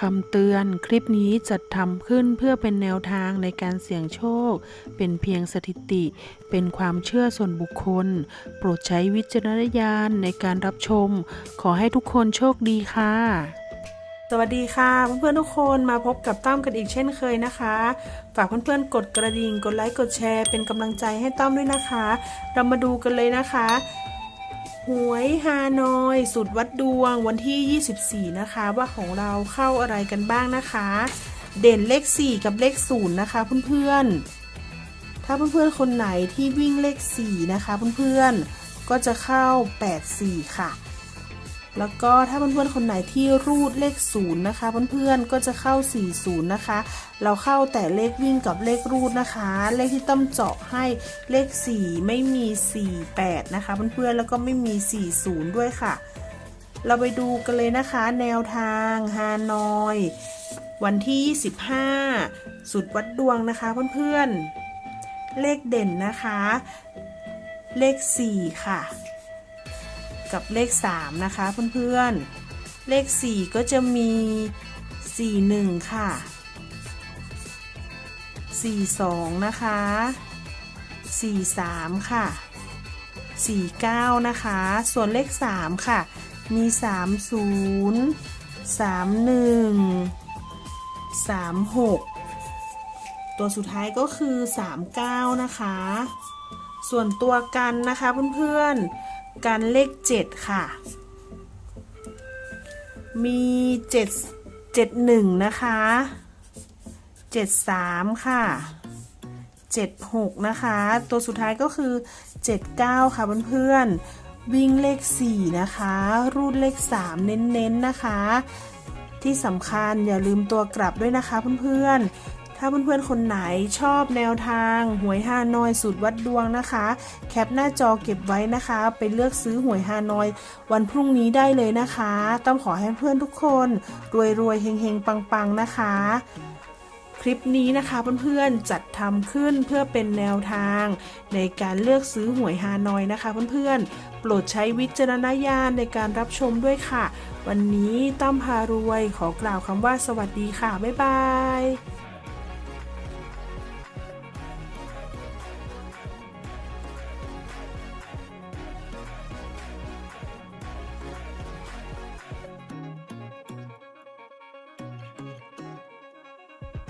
คำเตือนคลิปนี้จัดทำขึ้นเพื่อเป็นแนวทางในการเสี่ยงโชค เป็นเพียงสถิติ เป็นความเชื่อส่วนบุคคล โปรดใช้วิจารณญาณในการรับชม ขอให้ทุกคนโชคดีค่ะ สวัสดีค่ะ เพื่อนๆทุกคนมาพบกับตั้มกันอีกเช่นเคยนะคะ ฝากเพื่อนๆกดกระดิ่งกดไลค์กดแชร์ เป็นกำลังใจให้ตั้มด้วยนะคะ เรามาดูกันเลยนะคะ หวยฮานอย สุดวัดดวงวันที่ 24 นะคะ ว่าของเราเข้าอะไรกันบ้างนะคะ เด่นเลข 4 กับเลข 0 นะคะเพื่อนๆ ถ้าเพื่อนๆ คนไหนที่วิ่งเลข 4 นะคะเพื่อนๆ ก็จะเข้า 84 ค่ะ แล้วก็ถ้าเพื่อนๆคนไหนที่รูดเลข0นะคะเพื่อนๆก็จะเข้า 40 นะคะ เราเข้าแต่เลขวิ่งกับเลขรูดนะคะ เลขที่ต้อมเจาะให้เลข 4 ไม่มี 48 นะคะเพื่อนๆแล้วก็ไม่มี 40 ด้วยค่ะ เราไปดูกันเลยนะคะ แนวทางฮานอย วันที่25สุดวัดดวงนะคะเพื่อนๆเลขเด่นนะคะ เลข 4 ค่ะ กับเลข 3 นะคะเพื่อนๆ เลข 4 ก็จะมี 41 ค่ะ 42 นะคะ 43 ค่ะ 49 นะคะ ส่วนเลข 3 ค่ะ มี 30 31 36 ตัวสุดท้ายก็คือ 39 นะคะ ส่วนตัวกันนะคะเพื่อนๆ กันเลข 7 ค่ะ มี 7 71 นะคะ 73 ค่ะ 76 นะคะ ตัวสุดท้ายก็คือ 79 ค่ะเพื่อนๆ วิ่งเลข 4 นะคะ รูดเลข 3 เน้นๆนะคะที่สำคัญอย่าลืมตัวกลับด้วยนะคะเพื่อนๆ ถ้าเพื่อนๆคนไหนชอบแนวทางหวยฮานอยสูตรวัดดวงนะคะ แคปหน้าจอเก็บไว้นะคะ ไปเลือกซื้อหวยฮานอย วันพรุ่งนี้ได้เลยนะคะ ต้องขอให้เพื่อนทุกคน รวยๆเฮงๆ ปังๆนะคะคลิปนี้นะคะเพื่อนๆจัดทำขึ้นเพื่อเป็นแนวทาง ในการเลือกซื้อหวยฮานอยนะคะเพื่อนๆ โปรดใช้วิจารณญาณในการรับชมด้วยค่ะ วันนี้ตั้มพารวยขอกล่าวคำว่าสวัสดีค่ะ บ๊ายบาย